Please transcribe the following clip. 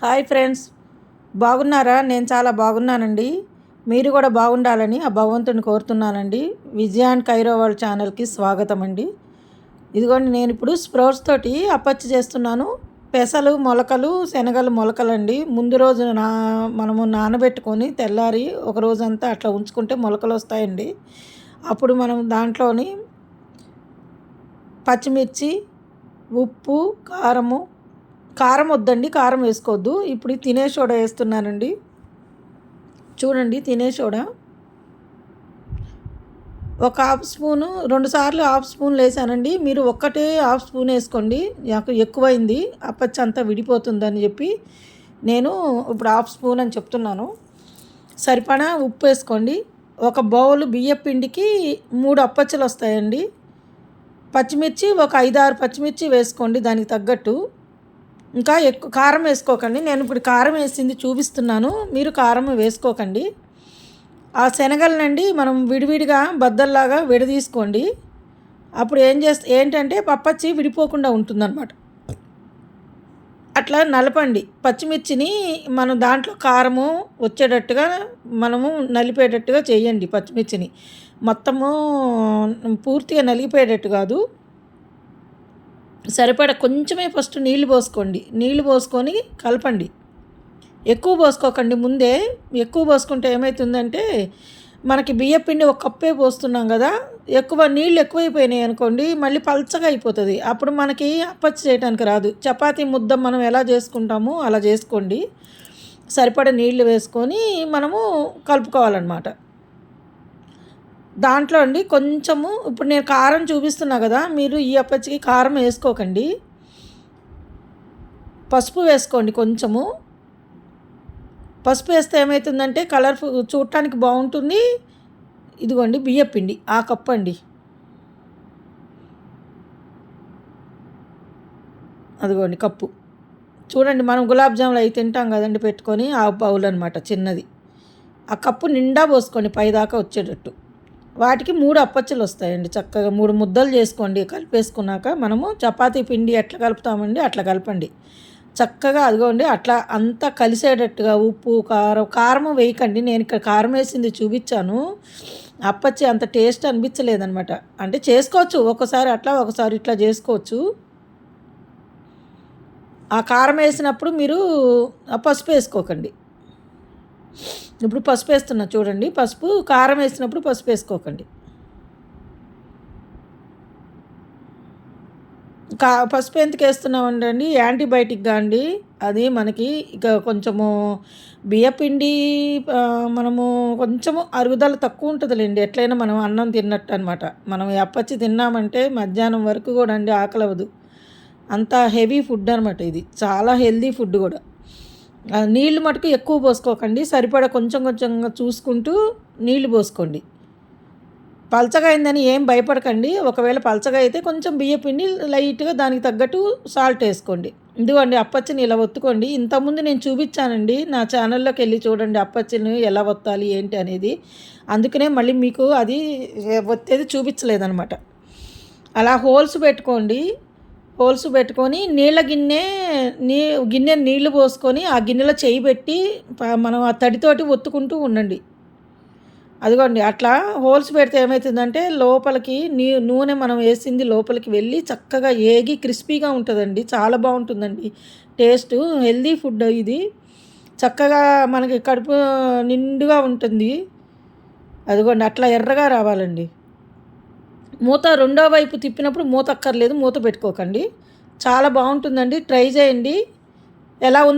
Hi friends. బాగున్నారా? నేను చాలా బాగున్నానండి. మీరు కూడా బాగుండాలని ఆ భగవంతుని కోరుతున్నానండి. విజయ అండ్ కైరో వాళ్ళ ఛానల్కి స్వాగతం అండి ఇదిగోండి నేను ఇప్పుడు స్ప్రౌట్స్ తోటి అప్పచ్చి చేస్తున్నాను. పెసలు మొలకలు శనగలు మొలకలండి. ముందు రోజు నా మనము నానబెట్టుకొని తెల్లారి ఒక రోజంతా అట్లా ఉంచుకుంటే మొలకలు వస్తాయండి. అప్పుడు మనం దాంట్లోని పచ్చిమిర్చి ఉప్పు కారము కారం వద్దండి కారం వేసుకోవద్దు. ఇప్పుడు తినే సోడా వేస్తున్నానండి. చూడండి తినే సోడా. ఒక హాఫ్ స్పూను రెండు సార్లు హాఫ్ స్పూన్ వేసానండి. మీరు ఒక్కటే హాఫ్ స్పూన్ వేసుకోండి. నాకు ఎక్కువైంది. అప్పచ్చి అంతా విడిపోతుందని చెప్పి నేను ఇప్పుడు హాఫ్ స్పూన్ అని చెప్తున్నాను. సరిపడా ఉప్పు వేసుకోండి. ఒక బౌల్ బియ్య పిండికి మూడు అప్పచ్చలు వస్తాయండి. పచ్చిమిర్చి ఒక ఐదారు పచ్చిమిర్చి వేసుకోండి దానికి తగ్గట్టు. ఇంకా ఎక్కువ కారం వేసుకోకండి. నేను ఇప్పుడు కారం వేసింది చూపిస్తున్నాను. మీరు కారం వేసుకోకండి. ఆ శనగలనండి మనం విడివిడిగా బద్దల్లాగా విడదీసుకోండి. అప్పుడు ఏం చేస్తే ఏంటంటే పప్పచ్చి విడిపోకుండా ఉంటుందన్నమాట. అట్లా నలపండి. పచ్చిమిర్చిని మనం దాంట్లో కారము వచ్చేటట్టుగా మనము నలిపేటట్టుగా చేయండి పచ్చిమిర్చిని. మొత్తము పూర్తిగా నలిగిపోయేటట్టు కాదు. సరిపడ కొంచెమే ఫస్ట్ నీళ్ళు పోసుకోండి. నీళ్ళు పోసుకొని కలపండి. ఎక్కువ పోసుకోకండి. ముందే ఎక్కువ పోసుకుంటే ఏమవుతుందంటే మనకి బియ్య పిండి ఒక కప్పే పోస్తున్నాం కదా. ఎక్కువ నీళ్ళు ఎక్కువైపోయినాయి అనుకోండి మళ్ళీ పల్చగా అయిపోతుంది. అప్పుడు మనకి అప్పచ్చి చేయడానికి రాదు. చపాతీ ముద్ద మనం ఎలా చేసుకుంటామో అలా చేసుకోండి. సరిపడ నీళ్ళు వేసుకొని మనము కలుపుకోవాలన్నమాట. దాంట్లో అండి కొంచెము ఇప్పుడు నేను కారం చూపిస్తున్నా కదా మీరు ఈ అప్పచ్చికి కారం వేసుకోకండి. పసుపు వేసుకోండి కొంచెము. పసుపు వేస్తే ఏమవుతుందంటే కలర్ చూడటానికి బాగుంటుంది. ఇదిగోండి బియ్యపిండి ఆ కప్పు అండి. అదిగోండి కప్పు. చూడండి మనం గులాబ్ జాములు అవి తింటాం కదండి పెట్టుకొని ఆ బౌల్ అనమాట చిన్నది. ఆ కప్పు నిండా పోసుకోండి పైదాకా వచ్చేటట్టు. వాటికి మూడు అప్పచ్చులు వస్తాయండి. చక్కగా మూడు ముద్దలు చేసుకోండి. కలిపేసుకున్నాక మనము చపాతీ పిండి ఎట్లా కలుపుతామండి? అట్లా కలపండి. చక్కగా అదిగోండి. అట్లా అంతా కలిసేటట్టుగా ఉప్పు కారం కారం వేయకండి. నేను ఇక్కడ కారం వేసింది చూపించాను. అప్పచ్చి అంత టేస్ట్ అనిపించలేదనమాట అంటే చేసుకోవచ్చు. ఒకసారి అట్లా ఒకసారి ఇట్లా చేసుకోవచ్చు. ఆ కారం వేసినప్పుడు మీరు పసుపు వేసుకోకండి. ఇప్పుడు పసుపు వేస్తున్నా చూడండి. పసుపు కారం వేసినప్పుడు పసుపు వేసుకోకండి. కా పసుపు ఎందుకు వేస్తున్నామండి అండి యాంటీబయాటిక్గా అండి. అది మనకి ఇక కొంచెము బియ్యపిండి మనము కొంచెము అరుగుదల తక్కువ ఉంటుందిలేండి. ఎట్లయినా మనం అన్నం తిన్నట్టు అనమాట మనం అప్పచ్చి తిన్నామంటే మధ్యాహ్నం వరకు కూడా అండి ఆకలవదు అంత హెవీ ఫుడ్ అనమాట ఇది. చాలా హెల్దీ ఫుడ్ కూడా. నీళ్ళు మటుకు ఎక్కువ పోసుకోకండి. సరిపడా కొంచెం కొంచెంగా చూసుకుంటూ నీళ్ళు పోసుకోండి. పలచగా అయిందని ఏం భయపడకండి. ఒకవేళ పలచగా అయితే కొంచెం బియ్య పిండి లైట్గా దానికి తగ్గట్టు సాల్ట్ వేసుకోండి. ఇదిగోండి అప్పచ్చిని ఇలా ఒత్తుకోండి. ఇంతకుముందు నేను చూపించానండి నా ఛానల్లోకి వెళ్ళి చూడండి అప్పచ్చిని ఎలా ఒత్తాలి ఏంటి అనేది. అందుకనే మళ్ళీ మీకు అది ఒత్తేది చూపించలేదనమాట అలా హోల్స్ పెట్టుకోండి. హోల్స్ పెట్టుకొని నీళ్ళ గిన్నె నీ గిన్నె నీళ్ళు పోసుకొని ఆ గిన్నెలో చేయి పెట్టి మనం ఆ తడితోటి ఒత్తుకుంటూ ఉండండి. అదిగోండి అట్లా హోల్స్ పెడితే ఏమవుతుందంటే లోపలికి నీ నూనె మనం వేసింది లోపలికి వెళ్ళి చక్కగా ఏగి క్రిస్పీగా ఉంటుందండి. చాలా బాగుంటుందండి. టేస్ట్ హెల్దీ ఫుడ్ ఇది. చక్కగా మనకి కడుపు నిండుగా ఉంటుంది. అదిగోండి అట్లా ఎర్రగా రావాలండి. మూత రెండో వైపు తిప్పినప్పుడు మూత అక్కర్లేదు మూత పెట్టుకోకండి. చాలా బాగుంటుందండి. ట్రై చేయండి. ఎలా ఉందో